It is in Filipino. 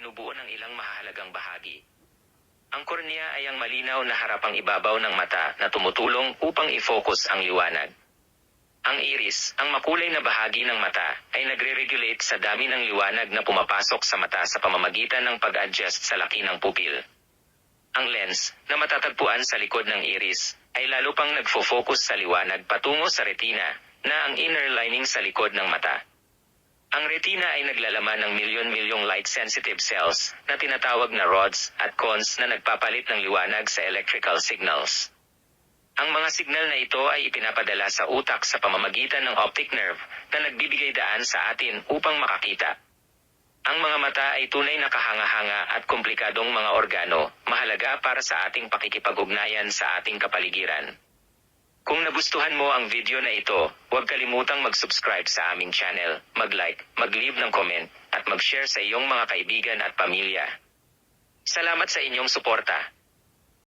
ng ilang mahahalagang bahagi. Ang kornea ay ang malinaw na harapang ibabaw ng mata na tumutulong upang i-focus ang liwanag. Ang iris, ang makulay na bahagi ng mata, ay nagre-regulate sa dami ng liwanag na pumapasok sa mata sa pamamagitan ng pag-adjust sa laki ng pupil. Ang lens, na matatagpuan sa likod ng iris, ay lalo pang nagfo-focus sa liwanag patungo sa retina, na ang inner lining sa likod ng mata. Ang retina ay naglalaman ng milyon-milyong light-sensitive cells na tinatawag na rods at cones na nagpapalit ng liwanag sa electrical signals. Ang mga signal na ito ay ipinapadala sa utak sa pamamagitan ng optic nerve na nagbibigay daan sa atin upang makakita. Ang mga mata ay tunay na kahanga-hanga at komplikadong mga organo, mahalaga para sa ating pakikipag-ugnayan sa ating kapaligiran. Kung nagustuhan mo ang video na ito, huwag kalimutang mag-subscribe sa aming channel, mag-like, mag-leave ng comment, at mag-share sa iyong mga kaibigan at pamilya. Salamat sa inyong suporta.